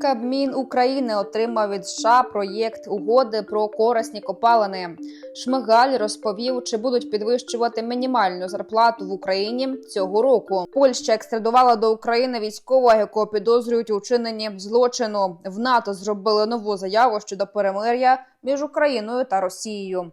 Кабмін України отримав від США проєкт угоди про корисні копалини. Шмигаль розповів, чи будуть підвищувати мінімальну зарплату в Україні цього року. Польща екстрадувала до України військового, якого підозрюють у вчиненні злочину. В НАТО зробили нову заяву щодо перемир'я між Україною та Росією.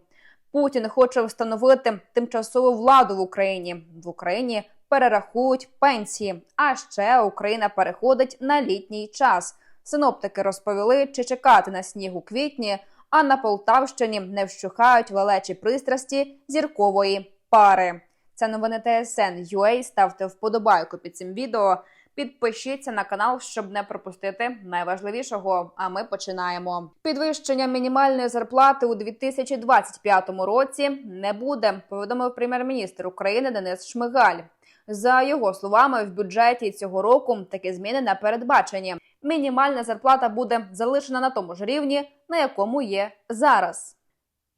Путін хоче встановити тимчасову владу в Україні. В Україні перерахують пенсії. А ще Україна переходить на літній час. Синоптики розповіли, чи чекати на сніг у квітні, а на Полтавщині не вщухають велечі пристрасті зіркової пари. Це новини ТСН UA. Ставте вподобайку під цим відео. Підпишіться на канал, щоб не пропустити найважливішого. А ми починаємо. Підвищення мінімальної зарплати у 2025 році не буде. Повідомив прем'єр-міністр України Денис Шмигаль. За його словами, в бюджеті цього року такі зміни не передбачені. Мінімальна зарплата буде залишена на тому ж рівні, на якому є зараз.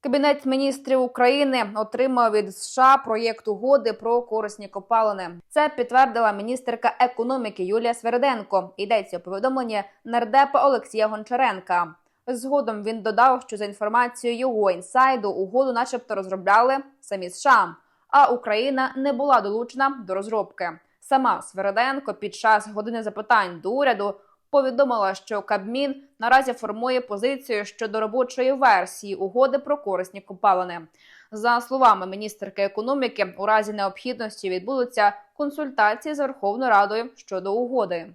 Кабінет міністрів України отримав від США проєкт угоди про корисні копалини. Це підтвердила міністерка економіки Юлія Свериденко. Йдеться у повідомленні нардепа Олексія Гончаренка. Згодом він додав, що за інформацією його інсайду угоду, начебто, розробляли самі США, а Україна не була долучена до розробки. Сама Свериденко під час години запитань до уряду повідомила, що Кабмін наразі формує позицію щодо робочої версії угоди про корисні копалини. За словами міністерки економіки, у разі необхідності відбудуться консультації з Верховною Радою щодо угоди.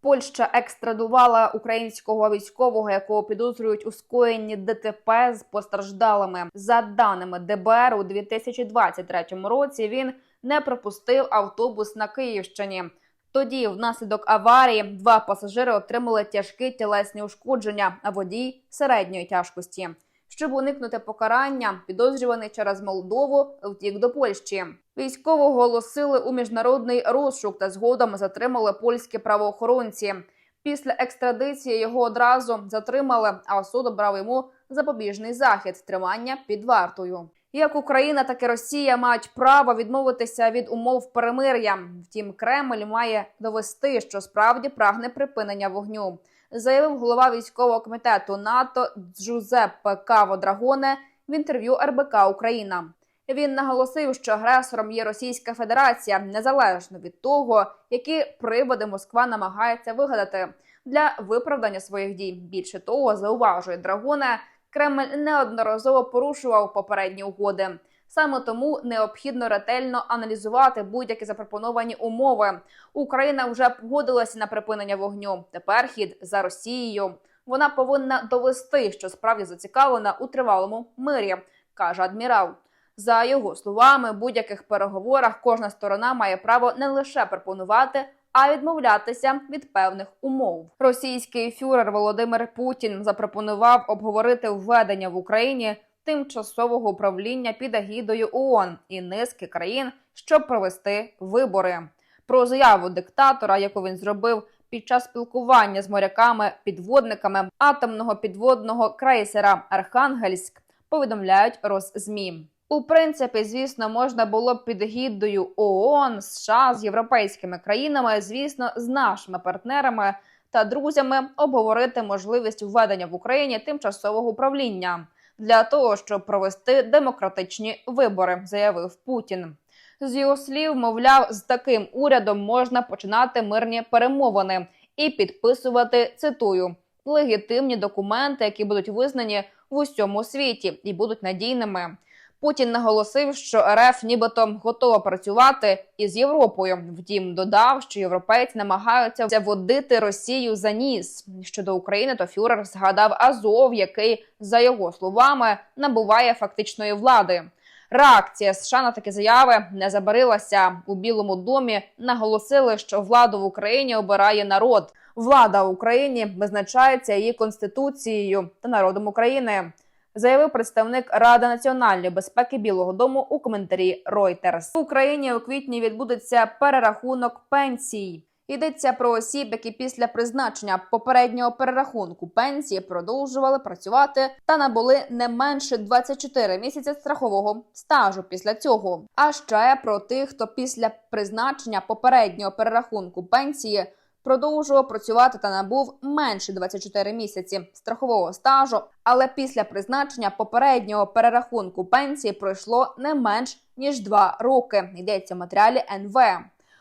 Польща екстрадувала українського військового, якого підозрюють у скоєнні ДТП з постраждалими. За даними ДБР, у 2023 році він не пропустив автобус на Київщині. Тоді, внаслідок аварії, два пасажири отримали тяжкі тілесні ушкодження, а водій середньої тяжкості. Щоб уникнути покарання, підозрюваний через Молдову втік до Польщі. Військового оголосили у міжнародний розшук та згодом затримали польські правоохоронці. Після екстрадиції його одразу затримали, а суд обрав йому запобіжний захід тримання під вартою. Як Україна, так і Росія мають право відмовитися від умов перемир'я. Втім, Кремль має довести, що справді прагне припинення вогню, заявив голова військового комітету НАТО Джузеппе Каво Драгоне в інтерв'ю РБК Україна. Він наголосив, що агресором є Російська Федерація незалежно від того, які приводи Москва намагається вигадати для виправдання своїх дій. Більше того, зауважує Драгоне. Кремль неодноразово порушував попередні угоди. Саме тому необхідно ретельно аналізувати будь-які запропоновані умови. Україна вже погодилася на припинення вогню. Тепер хід за Росією. Вона повинна довести, що справді зацікавлена у тривалому мирі, каже адмірал. За його словами, будь-яких переговорах кожна сторона має право не лише пропонувати, а відмовлятися від певних умов. Російський фюрер Володимир Путін запропонував обговорити введення в Україні тимчасового управління під агідою ООН і низки країн, щоб провести вибори. Про заяву диктатора, яку він зробив під час спілкування з моряками-підводниками атомного підводного крейсера Архангельськ, повідомляють Роззмі. У принципі, звісно, можна було б під гіддою ООН, США з європейськими країнами, звісно, з нашими партнерами та друзями обговорити можливість введення в Україні тимчасового управління для того, щоб провести демократичні вибори, заявив Путін. З його слів, мовляв, з таким урядом можна починати мирні перемовини і підписувати цитую легітимні документи, які будуть визнані в усьому світі і будуть надійними. Путін наголосив, що РФ нібито готова працювати із Європою. Втім, додав, що європейці намагаються водити Росію за ніс. Щодо України, то Фюрер згадав Азов, який, за його словами, набуває фактичної влади. Реакція США на такі заяви не забарилася у Білому домі. Наголосили, що владу в Україні обирає народ. Влада в Україні визначається її конституцією та народом України заявив представник Ради національної безпеки Білого Дому у коментарі Reuters. В Україні у квітні відбудеться перерахунок пенсій. Йдеться про осіб, які після призначення попереднього перерахунку пенсії продовжували працювати та набули не менше 24 місяці страхового стажу після цього. А ще про тих, хто після призначення попереднього перерахунку пенсії продовжував працювати та набув менше 24 місяці страхового стажу, але після призначення попереднього перерахунку пенсії пройшло не менш ніж 2 роки. Йдеться в матеріалі НВ.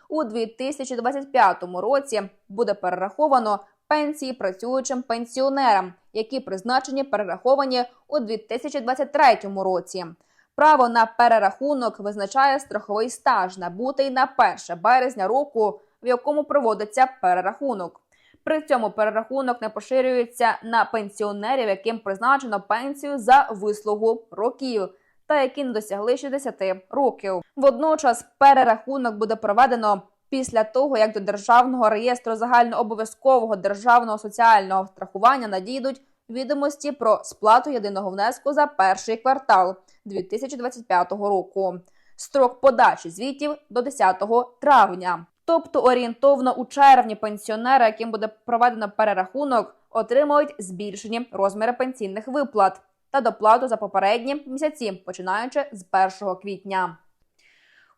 У 2025 році буде перераховано пенсії працюючим пенсіонерам, які призначені перераховані у 2023 році. Право на перерахунок визначає страховий стаж, набутий на 1 березня року, в якому проводиться перерахунок. При цьому перерахунок не поширюється на пенсіонерів, яким призначено пенсію за вислугу років та які не досягли 60 років. Водночас перерахунок буде проведено після того, як до державного реєстру загальнообов'язкового державного соціального страхування надійдуть відомості про сплату єдиного внеску за перший квартал 2025 року. Строк подачі звітів до 10 травня. Тобто орієнтовно у червні пенсіонери, яким буде проведено перерахунок, отримують збільшені розміри пенсійних виплат та доплату за попередні місяці, починаючи з 1 квітня.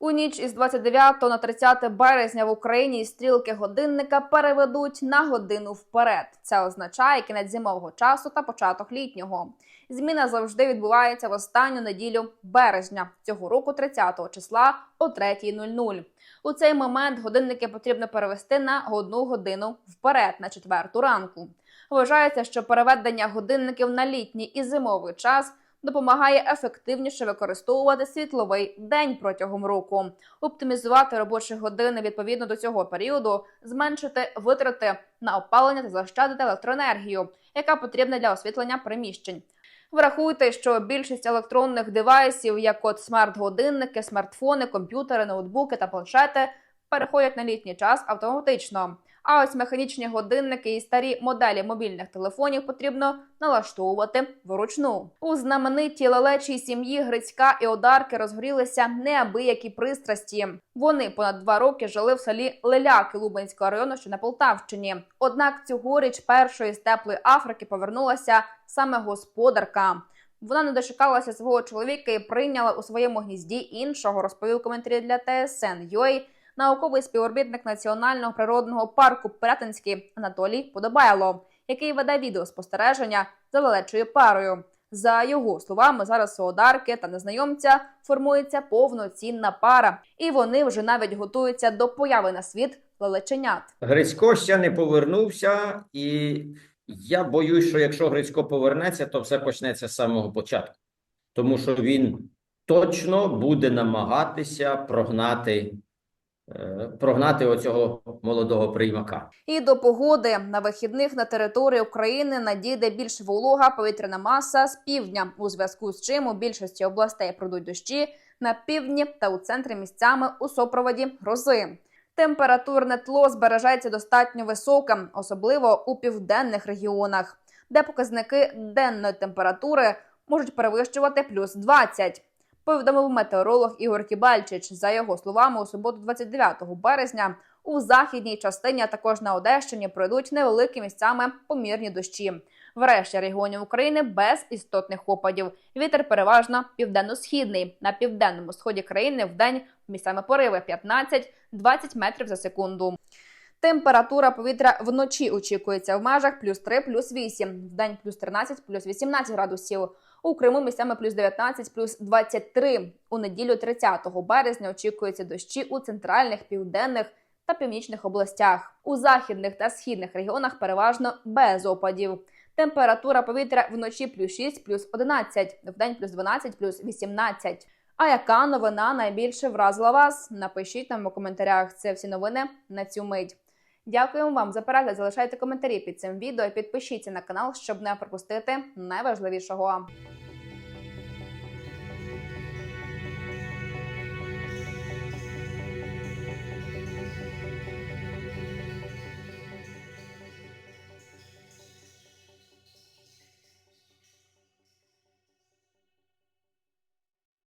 У ніч із 29 на 30 березня в Україні стрілки годинника переведуть на годину вперед. Це означає кінець зимового часу та початок літнього. Зміна завжди відбувається в останню неділю березня цього року, 30 числа о 3.00. У цей момент годинники потрібно перевести на одну годину вперед на четверту ранку. Вважається, що переведення годинників на літній і зимовий час допомагає ефективніше використовувати світловий день протягом року, оптимізувати робочі години відповідно до цього періоду, зменшити витрати на опалення та заощадити електроенергію, яка потрібна для освітлення приміщень. Врахуйте, що більшість електронних девайсів, як от смарт-годинники, смартфони, комп'ютери, ноутбуки та планшети, переходять на літній час автоматично. А ось механічні годинники і старі моделі мобільних телефонів потрібно налаштовувати вручну. У знаменитій лелечій сім'ї Грицька і Одарки розгорілися неабиякі пристрасті. Вони понад два роки жили в селі Леляки Лубенського району, що на Полтавщині. Однак цьогоріч першої з теплої Африки повернулася саме господарка. Вона не дочекалася свого чоловіка і прийняла у своєму гнізді іншого. Розповів коментарі для ТСН Йой науковий співробітник національного природного парку Пирятинський Анатолій Подобайло, який веде відеоспостереження за лелечою парою. За його словами, зараз у одарки та незнайомця формується повноцінна пара, і вони вже навіть готуються до появи на світ лелеченят. Грицько ще не повернувся, і я боюсь, що якщо Грицько повернеться, то все почнеться з самого початку, тому що він точно буде намагатися прогнати, прогнати оцього молодого приймака. І до погоди на вихідних на території України надійде більш волога повітряна маса з півдня, у зв'язку з чим у більшості областей пройдуть дощі на півдні та у центрі місцями у супроводі грози. Температурне тло збережеться достатньо високим, особливо у південних регіонах, де показники денної температури можуть перевищувати плюс 20. Повідомив метеоролог Ігор Кібальчич. За його словами, у суботу, 29 березня, у західній частині, а також на Одещині, пройдуть невеликі місцями помірні дощі. Врешті регіонів України без істотних опадів. Вітер переважно південно-східний. На південному сході країни в день місцями пориви 15-20 метрів за секунду. Температура повітря вночі очікується в межах плюс 3, плюс 8, в день плюс 13, плюс 18 градусів. У Криму місцями плюс 19, плюс 23. У неділю 30 березня очікуються дощі у центральних, південних та північних областях. У західних та східних регіонах переважно без опадів. Температура повітря вночі плюс 6, плюс 11, вдень плюс 12, плюс 18. А яка новина найбільше вразила вас? Напишіть нам у коментарях. Це всі новини на цю мить. Дякуємо вам за перегляд. Залишайте коментарі під цим відео. Підпишіться на канал, щоб не пропустити найважливішого.